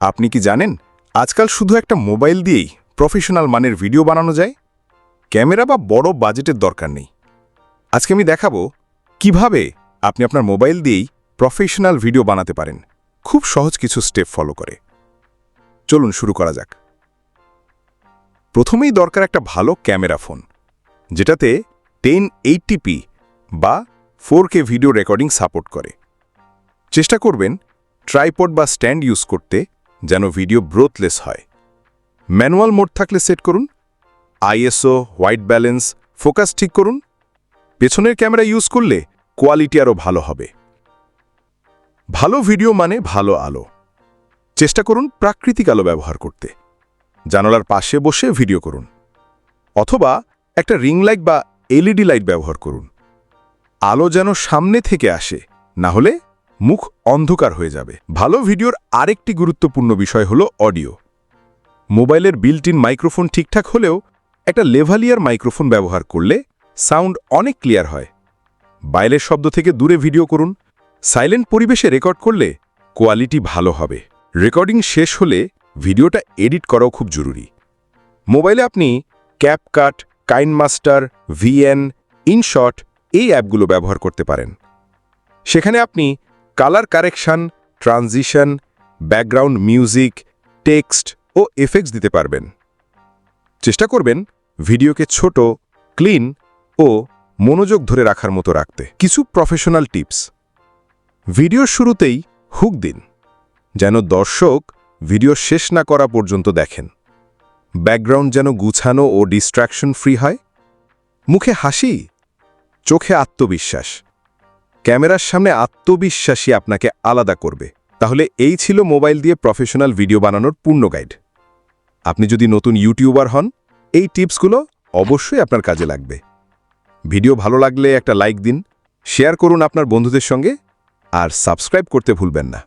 আপনি কি জানেন, আজকাল শুধু একটা মোবাইল দিয়েই প্রফেশনাল মানের ভিডিও বানানো যায়? ক্যামেরা বা বড় বাজেটের দরকার নেই। আজকে আমি দেখাবো কীভাবে আপনি আপনার মোবাইল দিয়েই প্রফেশনাল ভিডিও বানাতে পারেন। খুব সহজ কিছু স্টেপ ফলো করে। চলুন শুরু করা যাক। প্রথমেই দরকার একটা ভালো ক্যামেরা ফোন, যেটাতে টেন এইটটিপি বা ফোর ভিডিও রেকর্ডিং সাপোর্ট করে। চেষ্টা করবেন ট্রাইপড বা স্ট্যান্ড ইউজ করতে যেন ভিডিও ব্রোথলেস হয়। ম্যানুয়াল মোড থাকলে সেট করুন। আইএসও, হোয়াইট ব্যালেন্স, ফোকাস ঠিক করুন। পেছনের ক্যামেরা ইউজ করলে কোয়ালিটি আরও ভালো হবে। ভালো ভিডিও মানে ভালো আলো। চেষ্টা করুন প্রাকৃতিক আলো ব্যবহার করতে। জানালার পাশে বসে ভিডিও করুন। অথবা একটা রিং লাইট বা এলইডি লাইট ব্যবহার করুন। আলো যেন সামনে থেকে আসে, না হলে মুখ অন্ধকার হয়ে যাবে। ভালো ভিডিওর আরেকটি গুরুত্বপূর্ণ বিষয় হলো অডিও। মোবাইলের বিল্ট ইন মাইক্রোফোন ঠিকঠাক হলেও একটা লেভালিয়ার মাইক্রোফোন ব্যবহার করলে সাউন্ড অনেক ক্লিয়ার হয়। বাইরের শব্দ থেকে দূরে ভিডিও করুন। সাইলেন্ট পরিবেশে রেকর্ড করলে কোয়ালিটি ভালো হবে। রেকর্ডিং শেষ হলে ভিডিওটা এডিট করাও খুব জরুরি। মোবাইলে আপনি ক্যাপকাট কাইনমাস্টার ভিএন ইনশট এই অ্যাপগুলো ব্যবহার করতে পারেন। সেখানে আপনি colour correction, transition, background music, text ও এফেক্টস দিতে পারবেন। চেষ্টা করবেন ভিডিওকে ছোট, ক্লিন ও মনোযোগ ধরে রাখার মতো রাখতে। কিছু প্রফেশনাল টিপস। ভিডিওর শুরুতেই হুক দিন, যেন দর্শক ভিডিও শেষ না করা পর্যন্ত দেখেন। ব্যাকগ্রাউন্ড যেন গুছানো ও ডিস্ট্র্যাকশন ফ্রি হয়। মুখে হাসি, চোখে আত্মবিশ্বাস। ক্যামেরার সামনে আত্মবিশ্বাসী আপনাকে আলাদা করবে। তাহলে এই ছিল মোবাইল দিয়ে প্রফেশনাল ভিডিও বানানোর পূর্ণ গাইড। আপনি যদি নতুন ইউটিউবার হন, এই টিপসগুলো অবশ্যই আপনার কাজে লাগবে। ভিডিও ভালো লাগলে একটা লাইক দিন, শেয়ার করুন আপনার বন্ধুদের সঙ্গে, আর সাবস্ক্রাইব করতে ভুলবেন না।